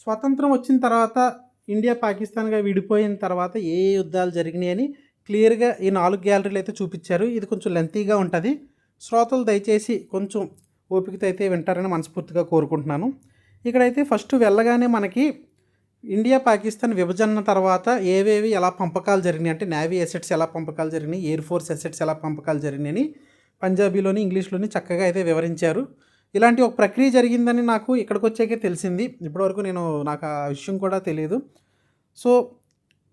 స్వతంత్రం వచ్చిన తర్వాత ఇండియా పాకిస్తాన్గా విడిపోయిన తర్వాత ఏ యుద్ధాలు జరిగినాయని క్లియర్గా ఈ నాలుగు గ్యాలరీలు అయితే చూపించారు. ఇది కొంచెం లెంతీగా ఉంటుంది. శ్రోతలు దయచేసి కొంచెం ఓపికతో అయితే వింటారని మనస్ఫూర్తిగా కోరుకుంటున్నాను. ఇక్కడైతే ఫస్ట్ వెళ్ళగానే మనకి ఇండియా పాకిస్తాన్ విభజన తర్వాత ఏవేవి ఎలా పంపకాలు జరిగినాయి అంటే నేవీ అసెట్స్ ఎలా పంపకాలు జరిగినాయి ఎయిర్ ఫోర్స్ అసెట్స్ ఎలా పంపకాలు జరిగినాయని పంజాబీలోని ఇంగ్లీష్లోని చక్కగా అయితే వివరించారు. ఇలాంటి ఒక ప్రక్రియ జరిగిందని నాకు ఇక్కడికి వచ్చాకే తెలిసింది. ఇప్పటివరకు నేను నాకు ఆ విషయం కూడా తెలియదు సో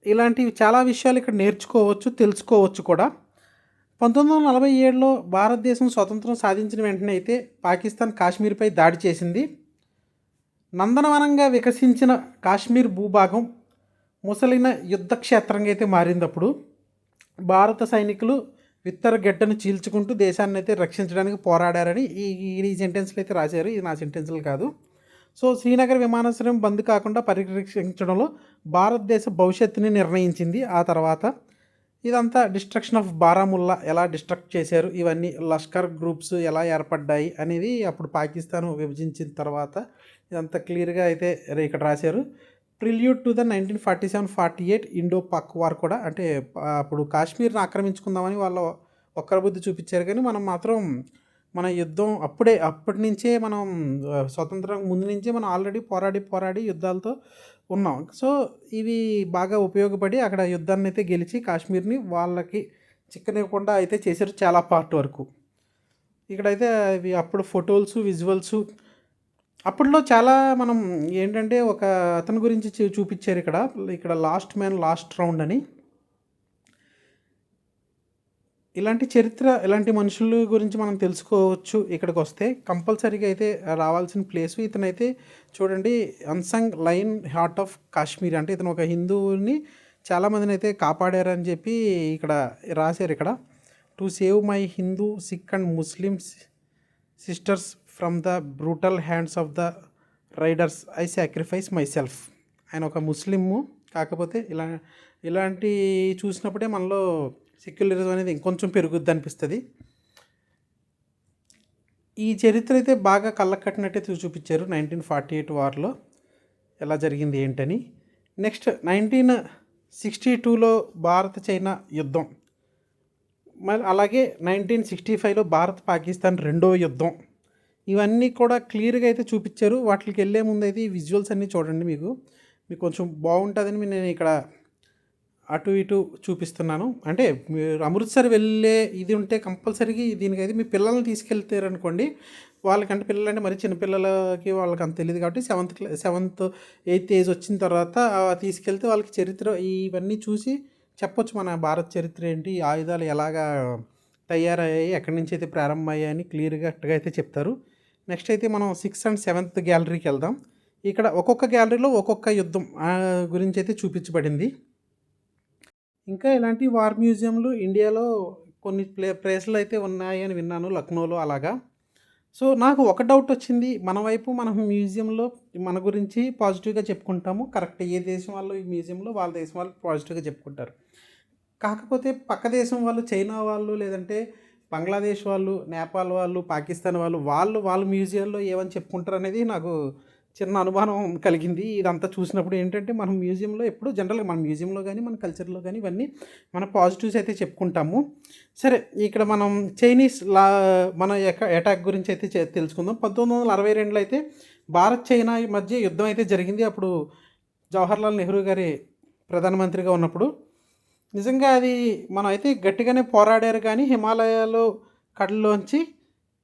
ఇలాంటివి చాలా విషయాలు ఇక్కడ నేర్చుకోవచ్చు తెలుసుకోవచ్చు కూడా. పంతొమ్మిది వందల నలభై ఏడులో భారతదేశం స్వతంత్రం సాధించిన వెంటనే అయితే పాకిస్తాన్ కాశ్మీర్పై దాడి చేసింది. నందనవనంగా వికసించిన కాశ్మీర్ భూభాగం ముసలిన యుద్ధ క్షేత్రంగా అయితే మారింది అప్పుడు. భారత సైనికులు విత్తర గడ్డను చీల్చుకుంటూ దేశాన్ని అయితే రక్షించడానికి పోరాడారని ఈ ఈ సెంటెన్స్లు అయితే రాశారు. ఇది నా సెంటెన్స్లు కాదు. సో శ్రీనగర్ విమానాశ్రయం బంద్ కాకుండా పరిరక్షించడంలో భారతదేశ భవిష్యత్తుని నిర్ణయించింది. ఆ తర్వాత ఇదంతా డిస్ట్రక్షన్ ఆఫ్ బారాముల్లా ఎలా డిస్ట్రక్ట్ చేశారు? ఇవన్నీ లష్కర్ గ్రూప్స్ ఎలా ఏర్పడ్డాయి అనేది అప్పుడు పాకిస్తాన్ విభజించిన తర్వాత ఇదంతా క్లియర్గా అయితే ఇక్కడ రాశారు. Prelude to the nineteen forty seven forty eight Indo Pak war కూడా. అంటే అప్పుడు కాశ్మీర్ని ఆక్రమించుకుందామని వాళ్ళు ఒక్కరి బుద్ధి చూపించారు. కానీ మనం మాత్రం మన యుద్ధం అప్పుడే అప్పటి నుంచే మనం స్వతంత్రం ముందు నుంచే మనం ఆల్రెడీ పోరాడి పోరాడి యుద్ధాలతో ఉన్నాం. సో ఇవి బాగా ఉపయోగపడి అక్కడ యుద్ధాన్ని అయితే గెలిచి కాశ్మీర్ని వాళ్ళకి చిక్కనివ్వకుండా అయితే చేశారు చాలా పార్ట్ వరకు. ఇక్కడైతే ఇవి అప్పుడు ఫొటోస్ విజువల్స్ అప్పట్లో చాలా మనం ఏంటంటే ఒక అతని గురించి చూపించారు ఇక్కడ. ఇక్కడ లాస్ట్ మ్యాన్ లాస్ట్ రౌండ్ అని. ఇలాంటి చరిత్ర ఇలాంటి మనుషుల గురించి మనం తెలుసుకోవచ్చు ఇక్కడికి వస్తే కంపల్సరీగా అయితే రావాల్సిన ప్లేస్ ఇతనైతే చూడండి unsung lion heart of Kashmir అంటే ఇతను ఒక హిందువుని చాలామందిని అయితే కాపాడారని చెప్పి ఇక్కడ రాశారు ఇక్కడ. To save my Hindu Sikh and Muslims sisters from the brutal hands of the raiders I sacrifice myself ఆయన ఒక ముస్లిము కాకపోతే ఇలా ఇలాంటి చూసినప్పుడే మనలో సెక్యులరిజం అనేది ఇంకొంచెం పెరుగుద్ది అనిపిస్తుంది. ఈ చరిత్ర అయితే బాగా కళ్ళకట్టినట్టే చూపించారు నైన్టీన్ ఫార్టీ ఎయిట్ వార్లో ఎలా జరిగింది ఏంటని. నెక్స్ట్ నైన్టీన్ సిక్స్టీ టూలో భారత చైనా యుద్ధం. మరి అలాగే నైన్టీన్ సిక్స్టీ ఫైవ్లో భారత్ పాకిస్తాన్ రెండో యుద్ధం. ఇవన్నీ కూడా క్లియర్గా అయితే చూపించారు. వాటికి వెళ్ళే ముందు అయితే ఈ విజువల్స్ అన్నీ చూడండి మీకు. మీకు కొంచెం బాగుంటుందని నేను ఇక్కడ అటు ఇటు చూపిస్తున్నాను. అంటే మీరు అమృత్సర్ వెళ్ళే ఇది ఉంటే కంపల్సరీగా దీనికైతే మీ పిల్లల్ని తీసుకెళ్తారనుకోండి. వాళ్ళకంటే పిల్లలు అంటే మరి చిన్నపిల్లలకి వాళ్ళకి అంత తెలియదు కాబట్టి seventh class seventh eighth age వచ్చిన తర్వాత తీసుకెళ్తే వాళ్ళకి చరిత్ర ఇవన్నీ చూసి చెప్పొచ్చు మన భారత చరిత్ర ఏంటి ఆయుధాలు ఎలాగా తయారయ్యాయి ఎక్కడి నుంచి అయితే ప్రారంభమయ్యాయి అని క్లియర్గా అట్టుగా అయితే చెప్తారు. నెక్స్ట్ అయితే మనం సిక్స్త్ అండ్ సెవెంత్ గ్యాలరీకి వెళ్దాం. ఇక్కడ ఒక్కొక్క గ్యాలరీలో ఒక్కొక్క యుద్ధం గురించి అయితే చూపించబడింది. ఇంకా ఇలాంటి వార్ మ్యూజియంలు ఇండియాలో కొన్ని ప్లే ప్లేస్లు అయితే ఉన్నాయి అని విన్నాను లక్నోలో అలాగా. సో నాకు ఒక డౌట్ వచ్చింది మన వైపు మనం మ్యూజియంలో మన గురించి పాజిటివ్గా చెప్పుకుంటాము కరెక్ట్ ఏ దేశం వాళ్ళు ఈ మ్యూజియంలో వాళ్ళ దేశం వాళ్ళు పాజిటివ్గా చెప్పుకుంటారు. కాకపోతే పక్క దేశం వాళ్ళు చైనా వాళ్ళు లేదంటే బంగ్లాదేశ్ వాళ్ళు నేపాల్ వాళ్ళు పాకిస్తాన్ వాళ్ళు వాళ్ళు వాళ్ళ మ్యూజియంలో ఏమని చెప్పుకుంటారు అనేది నాకు చిన్న అనుమానం కలిగింది. ఇదంతా చూసినప్పుడు ఏంటంటే మనం మ్యూజియంలో ఎప్పుడు జనరల్గా మన మ్యూజియంలో కానీ మన కల్చర్లో కానీ ఇవన్నీ మన పాజిటివ్స్ అయితే చెప్పుకుంటాము. సరే ఇక్కడ మనం చైనీస్ లా మన అటాక్ గురించి అయితే తెలుసుకుందాం. పంతొమ్మిది వందల అరవై రెండులో అయితే భారత్ చైనా మధ్య యుద్ధం అయితే జరిగింది. అప్పుడు జవహర్లాల్ నెహ్రూ గారి ప్రధానమంత్రిగా ఉన్నప్పుడు నిజంగా అది మనం అయితే గట్టిగానే పోరాడారు కానీ హిమాలయాలు కడలోంచి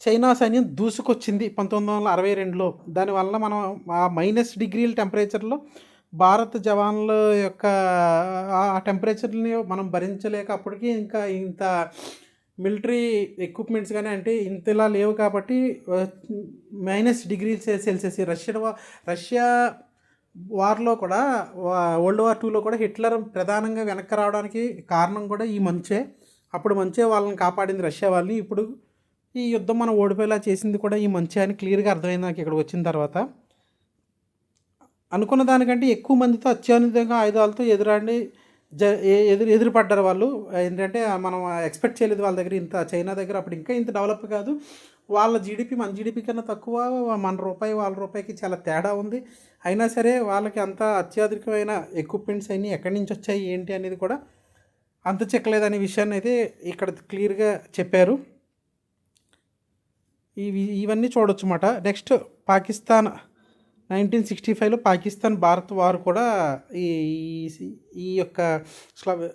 చైనా సైన్యం దూసుకొచ్చింది పంతొమ్మిది వందల అరవై రెండులో. దానివల్ల మనం ఆ మైనస్ డిగ్రీల టెంపరేచర్లో భారత జవాన్ల యొక్క ఆ టెంపరేచర్ని మనం భరించలేక అప్పటికి ఇంకా ఇంత మిలిటరీ ఎక్విప్మెంట్స్ కానీ అంటే ఇంతలా లేవు కాబట్టి minus degree Celsius Russia Russia వార్లో కూడా వరల్డ్ వార్ టూలో కూడా హిట్లర్ ప్రధానంగా వెనక్కి రావడానికి కారణం కూడా ఈ మంచే. అప్పుడు మంచే వాళ్ళని కాపాడింది రష్యా వాళ్ళని ఇప్పుడు ఈ యుద్ధం మనం ఓడిపోయేలా చేసింది కూడా ఈ మంచి అని క్లియర్గా అర్థమైంది నాకు ఇక్కడ వచ్చిన తర్వాత. అనుకున్న దానికంటే ఎక్కువ మందితో అత్యాధునికంగా ఆయుధాలతో ఎదురాడి జ ఎదురు ఎదురుపడ్డారు వాళ్ళు. ఏంటంటే మనం ఎక్స్పెక్ట్ చేయలేదు వాళ్ళ దగ్గర ఇంత చైనా దగ్గర అప్పుడు ఇంకా ఇంత డెవలప్ కాదు. వాళ్ళ జీడిపి మన జీడిపి కన్నా తక్కువ మన రూపాయి వాళ్ళ రూపాయికి చాలా తేడా ఉంది. అయినా సరే వాళ్ళకి అంత అత్యాధునికమైన ఎక్విప్మెంట్స్ అన్నీ ఎక్కడి నుంచి వచ్చాయి ఏంటి అనేది కూడా అంత చెక్కలేదనే విషయాన్ని అయితే ఇక్కడ క్లియర్గా చెప్పారు. ఇవి ఇవన్నీ చూడొచ్చు అన్నమాట నెక్స్ట్ పాకిస్తాన్ నైన్టీన్ సిక్స్టీ ఫైవ్లో పాకిస్తాన్ భారత్ వారు కూడా ఈ ఈ- ఈ యొక్క స్ల-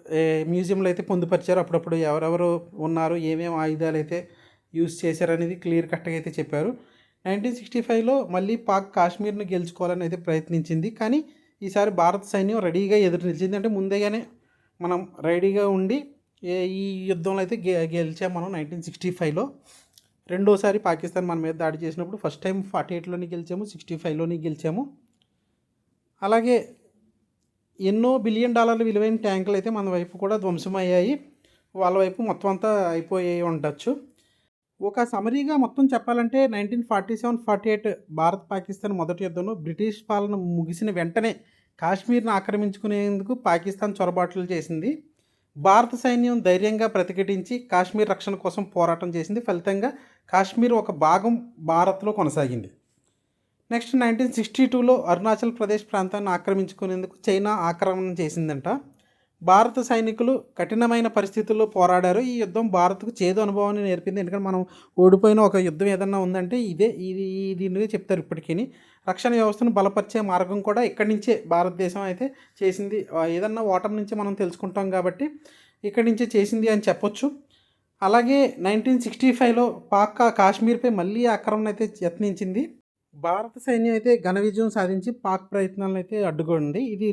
మ్యూజియంలో అయితే పొందుపరిచారు. అప్పుడప్పుడు ఎవరెవరు ఉన్నారు ఏమేమి ఆయుధాలు అయితే యూజ్ చేశారనేది క్లియర్ కట్గా అయితే చెప్పారు. నైన్టీన్ సిక్స్టీ ఫైవ్లో మళ్ళీ పాక్ కాశ్మీర్ను గెలుచుకోవాలని అయితే ప్రయత్నించింది. కానీ ఈసారి భారత సైన్యం రెడీగా ఎదురు నిలిచింది. అంటే ముందేగానే మనం రెడీగా ఉండి ఈ యుద్ధంలో అయితే గె గెలిచాం మనం నైన్టీన్ సిక్స్టీ ఫైవ్లో. రెండోసారి పాకిస్తాన్ మన మీద దాడి చేసినప్పుడు ఫస్ట్ టైం ఫార్టీ ఎయిట్లోనే గెలిచాము సిక్స్టీ ఫైవ్లోనే గెలిచాము. అలాగే ఎన్నో బిలియన్ డాలర్ల విలువైన ట్యాంకులు అయితే మన వైపు కూడా ధ్వంసమయ్యాయి. వాళ్ళ వైపు మొత్తం అంతా అయిపోయి ఉండొచ్చు. ఒక సమరీగా మొత్తం చెప్పాలంటే nineteen forty seven forty eight Bharat Pakistan మొదటి యుద్ధంలో బ్రిటిష్ పాలన ముగిసిన వెంటనే కాశ్మీర్ను ఆక్రమించుకునేందుకు పాకిస్తాన్ చొరబాట్లు చేసింది. భారత సైన్యం ధైర్యంగా ప్రతిఘటించి కాశ్మీర్ రక్షణ కోసం పోరాటం చేసింది. ఫలితంగా కాశ్మీర్ ఒక భాగం భారత్లో కొనసాగింది. నెక్స్ట్ నైన్టీన్ సిక్స్టీ టూలో అరుణాచల్ ప్రదేశ్ ప్రాంతాన్ని ఆక్రమించుకునేందుకు చైనా ఆక్రమణ చేసిందంట. భారత సైనికులు కఠినమైన పరిస్థితుల్లో పోరాడారు. ఈ యుద్ధం భారత్కు చేదు అనుభవాన్ని నేర్పింది. ఎందుకంటే మనం ఓడిపోయిన ఒక యుద్ధం ఏదన్నా ఉందంటే ఇదే ఇది దీనిగా చెప్తారు ఇప్పటికీ రక్షణ వ్యవస్థను బలపరిచే మార్గం కూడా ఇక్కడి నుంచే భారతదేశం అయితే చేసింది. ఏదన్నా ఓటమి నుంచి మనం తెలుసుకుంటాం కాబట్టి ఇక్కడి నుంచే చేసింది అని చెప్పొచ్చు. అలాగే నైన్టీన్ సిక్స్టీ ఫైవ్లో పాక్ కాశ్మీర్పై మళ్ళీ ఆక్రమణ అయితే యత్నించింది. భారత సైన్యం అయితే ఘన విజయం సాధించి పాక్ ప్రయత్నాలను అయితే అడ్డుకోండి ఇది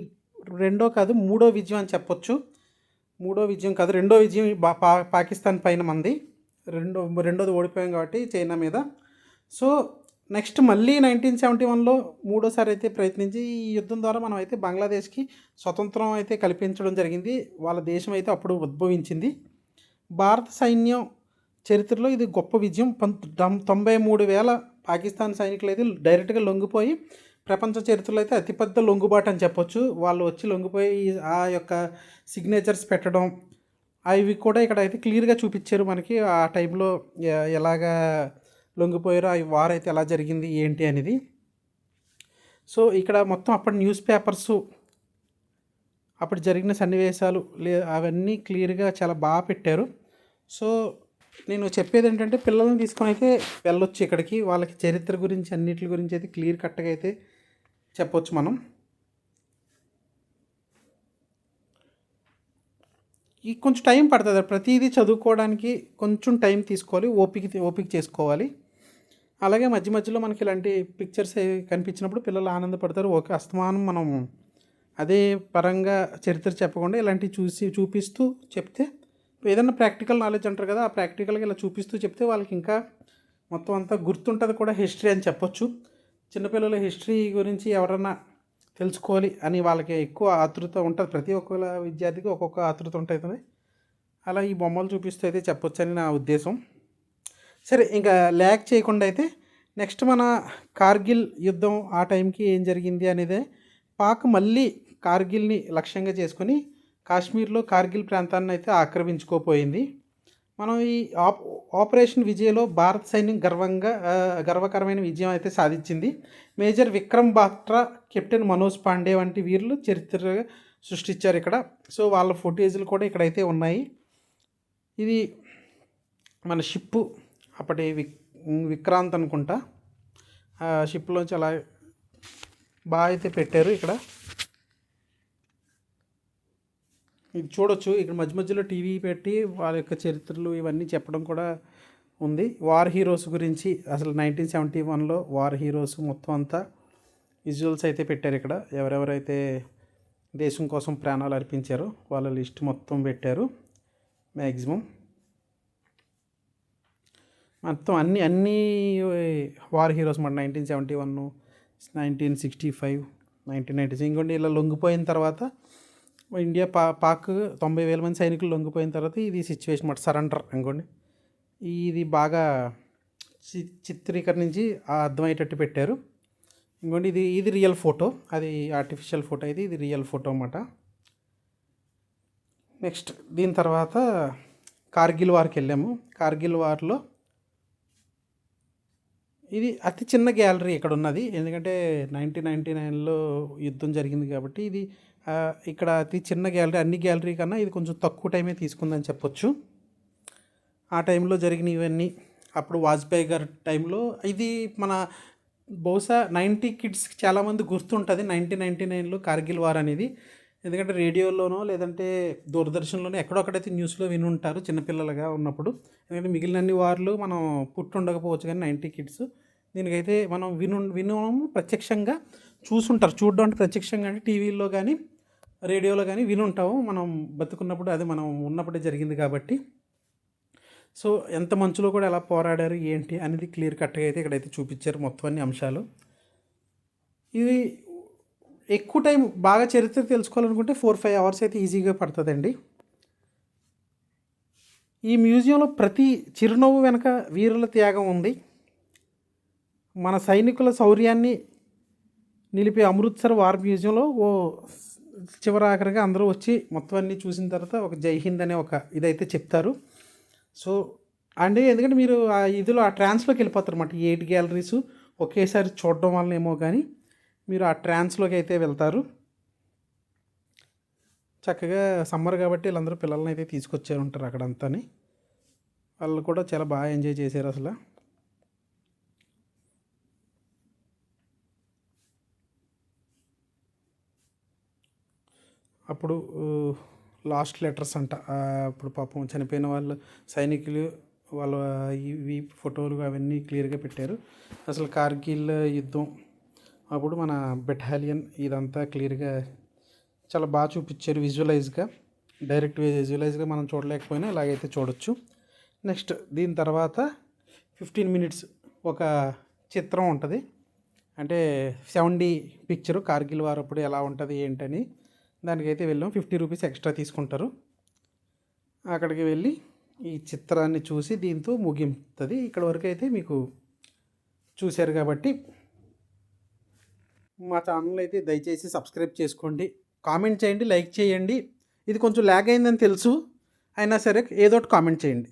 రెండో కాదు మూడో విజయం అని చెప్పొచ్చు. మూడో విజయం కాదు రెండో విజయం బా పా పాకిస్తాన్ పైన మంది. రెండో రెండోది ఓడిపోయాం కాబట్టి చైనా మీద. సో నెక్స్ట్ మళ్ళీ నైన్టీన్ సెవెంటీ వన్లో మూడోసారి అయితే ప్రయత్నించి ఈ యుద్ధం ద్వారా మనం అయితే బంగ్లాదేశ్కి స్వతంత్రం అయితే కల్పించడం జరిగింది. వాళ్ళ దేశం అయితే అప్పుడు ఉద్భవించింది. భారత సైన్యం చరిత్రలో ఇది గొప్ప విజయం. పంత తొంభై మూడు వేల పాకిస్తాన్ సైనికులు అయితే డైరెక్ట్గా లొంగిపోయి ప్రపంచ చరిత్రలో అయితే అతిపెద్ద లొంగుబాటు అని చెప్పొచ్చు. వాళ్ళు వచ్చి లొంగిపోయి ఆ యొక్క సిగ్నేచర్స్ పెట్టడం అవి కూడా ఇక్కడ అయితే క్లియర్గా చూపించారు మనకి. ఆ టైంలో ఎలాగా లొంగిపోయారో అవి వార్ అయితే ఎలా జరిగింది ఏంటి అనేది. సో ఇక్కడ మొత్తం అప్పటి న్యూస్ పేపర్సు అప్పుడు జరిగిన సన్నివేశాలు లే అవన్నీ క్లియర్గా చాలా బాగా పెట్టారు. సో నేను చెప్పేది ఏంటంటే పిల్లల్ని తీసుకొని అయితే వెళ్ళొచ్చు ఇక్కడికి. వాళ్ళకి చరిత్ర గురించి అన్నిటి గురించి అయితే క్లియర్ కట్గా అయితే చెప్పొచ్చు మనం. ఈ కొంచెం టైం పడుతుంది. ప్రతిదీ చదువుకోవడానికి కొంచెం టైం తీసుకోవాలి. ఓపిక ఓపిక చేసుకోవాలి. అలాగే మధ్య మధ్యలో మనకి ఇలాంటి పిక్చర్స్ కనిపించినప్పుడు పిల్లలు ఆనందపడతారు. ఓకే అస్తమానం మనం అదే పరంగా చరిత్ర చెప్పకుండా ఇలాంటివి చూసి చూపిస్తూ చెప్తే ఏదైనా ప్రాక్టికల్ నాలెడ్జ్ అంటారు కదా ఆ ప్రాక్టికల్గా ఇలా చూపిస్తూ చెప్తే వాళ్ళకి ఇంకా మొత్తం అంతా గుర్తుంటుంది కూడా హిస్టరీ అని చెప్పొచ్చు. చిన్నపిల్లల హిస్టరీ గురించి ఎవరన్నా తెలుసుకోవాలి అని వాళ్ళకి ఎక్కువ ఆతృత ఉంటుంది. ప్రతి ఒక్క విద్యార్థికి ఒక్కొక్క ఆతృత ఉంటుంది. అలా ఈ బొమ్మలు చూపిస్తూ అయితే చెప్పొచ్చని నా ఉద్దేశం. సరే ఇంకా ల్యాక్ చేయకుండా అయితే నెక్స్ట్ మన కార్గిల్ యుద్ధం ఆ టైంకి ఏం జరిగింది అనేది పాక్ మళ్ళీ కార్గిల్ని లక్ష్యంగా చేసుకొని కాశ్మీర్లో కార్గిల్ ప్రాంతాన్ని అయితే ఆక్రమించుకోపోయింది. మనం ఈ ఆప్ ఆపరేషన్ విజయలో భారత సైన్యం గర్వంగా గర్వకరమైన విజయం అయితే సాధించింది. మేజర్ విక్రమ్ బాత్రా కెప్టెన్ మనోజ్ పాండే వంటి వీరులు చరిత్ర సృష్టించారు ఇక్కడ. సో వాళ్ళ ఫుటేజ్లు కూడా ఇక్కడైతే ఉన్నాయి. ఇది మన షిప్పు అప్పటి విక్ విక్రాంత్ అనుకుంటా. షిప్లోంచి అలా బాగా అయితే పెట్టారు ఇక్కడ. ఇది చూడొచ్చు. ఇక్కడ మధ్య మధ్యలో టీవీ పెట్టి వాళ్ళ యొక్క చరిత్రలు ఇవన్నీ చెప్పడం కూడా ఉంది. వార్ హీరోస్ గురించి అసలు నైన్టీన్ సెవెంటీ వన్లో వార్ హీరోస్ మొత్తం అంతా విజువల్స్ అయితే పెట్టారు ఇక్కడ. ఎవరెవరైతే దేశం కోసం ప్రాణాలు అర్పించారో వాళ్ళ లిస్ట్ మొత్తం పెట్టారు మ్యాక్సిమం మొత్తం అన్ని అన్ని వార్ హీరోస్ మన nineteen seventy one nineteen sixty five nineteen ninety ఇంకోటి ఇలా లొంగిపోయిన తర్వాత ఇండియా పా పాక్ తొంభై వేల మంది సైనికులు లొంగిపోయిన తర్వాత ఇది సిచ్యువేషన్ మాట సరెండర్ అనుకోండి. ఇది బాగా చి చిత్రీకరించి అర్థమయ్యేటట్టు పెట్టారు. ఇంకోండి ఇది ఇది రియల్ ఫోటో అది ఆర్టిఫిషియల్ ఫోటో ఇది ఇది రియల్ ఫోటో అన్నమాట. నెక్స్ట్ దీని తర్వాత కార్గిల్ వార్కి వెళ్ళాము. కార్గిల్ వార్లో ఇది అతి చిన్న గ్యాలరీ ఇక్కడ ఉన్నది. ఎందుకంటే నైన్టీన్ నైన్టీ నైన్లో యుద్ధం జరిగింది కాబట్టి ఇది ఇక్కడ అతి చిన్న గ్యాలరీ అన్ని గ్యాలరీ కన్నా ఇది కొంచెం తక్కువ టైమే తీసుకుందని చెప్పొచ్చు. ఆ టైంలో జరిగిన ఇవన్నీ అప్పుడు వాజ్పేయి గారి టైంలో ఇది మన బహుశా నైంటీ కిడ్స్కి చాలామంది గుర్తుంటుంది నైన్టీన్ నైంటీ నైన్లో కార్గిల్ వార్ అనేది. ఎందుకంటే రేడియోలోనో లేదంటే దూరదర్శన్లోనో ఎక్కడొక్కడైతే న్యూస్లో విని ఉంటారు చిన్నపిల్లలుగా ఉన్నప్పుడు. ఎందుకంటే మిగిలినన్ని వార్లు మనం పుట్టుండకపోవచ్చు కానీ నైంటీ కిడ్స్. దీనికైతే మనం విను వినము ప్రత్యక్షంగా చూసుంటారు చూడడం అంటే ప్రత్యక్షంగా అంటే టీవీలో కానీ రేడియోలో కానీ వినుంటాము. మనం బతుకున్నప్పుడు అది మనం ఉన్నప్పుడే జరిగింది కాబట్టి. సో ఎంత మంచులో కూడా ఎలా పోరాడారు ఏంటి అనేది క్లియర్ కట్గా అయితే ఇక్కడైతే చూపించారు మొత్తం అన్ని అంశాలు. ఇది ఎక్కువ టైం బాగా చరిత్ర తెలుసుకోవాలనుకుంటే ఫోర్ ఫైవ్ అవర్స్ అయితే ఈజీగా పడుతుందండి. ఈ మ్యూజియంలో ప్రతి చిరునవ్వు వెనక వీరుల త్యాగం ఉంది. మన సైనికుల శౌర్యాన్ని నిలిపే అమృత్సర్ వార్ మ్యూజియంలో ఓ చివరాఖరిగా అందరూ వచ్చి మొత్తం అన్నీ చూసిన తర్వాత ఒక జై హింద్ అనే ఒక ఇదైతే చెప్తారు. సో అండ్ ఎందుకంటే మీరు ఆ ఇదిలో ఆ ట్రాన్స్లోకి వెళ్ళిపోతారు అన్నమాట ఎయిట్ గ్యాలరీస్ ఒకేసారి చూడడం వలన ఏమో కానీ మీరు ఆ ట్రాన్స్లోకి అయితే వెళ్తారు. చక్కగా సమ్మర్ కాబట్టి వీళ్ళందరూ పిల్లల్ని అయితే తీసుకొచ్చే ఉంటారు అక్కడంతాని. వాళ్ళు కూడా చాలా బాగా ఎంజాయ్ చేశారు అసలు. అప్పుడు లాస్ట్ లెటర్స్ అంట. అప్పుడు పాపం చనిపోయిన వాళ్ళు సైనికులు వాళ్ళ ఇవి ఫోటోలు అవన్నీ క్లియర్గా పెట్టారు. అసలు కార్గిల్ యుద్ధం అప్పుడు మన బెటాలియన్ ఇదంతా క్లియర్గా చాలా బాగా చూపించారు విజువలైజ్గా. డైరెక్ట్ విజువలైజ్గా మనం చూడలేకపోయినా ఇలాగైతే చూడొచ్చు. నెక్స్ట్ దీని తర్వాత ఫిఫ్టీన్ మినిట్స్ ఒక చిత్రం ఉంటుంది. అంటే సెవెన్ డి పిక్చరు కార్గిల్ వారప్పుడు ఎలా ఉంటుంది ఏంటని. దానికైతే వెళ్ళాం. ఫిఫ్టీ రూపీస్ ఎక్స్ట్రా తీసుకుంటారు. అక్కడికి వెళ్ళి ఈ చిత్రాన్ని చూసి దీంతో ముగింపుతుంది. ఇక్కడ వరకు అయితే మీకు చూశారు కాబట్టి మా ఛానల్ అయితే దయచేసి సబ్స్క్రైబ్ చేసుకోండి. కామెంట్ చేయండి లైక్ చేయండి. ఇది కొంచెం ల్యాగ్ అయిందని తెలుసు. అయినా సరే ఏదో ఒకటి కామెంట్ చేయండి.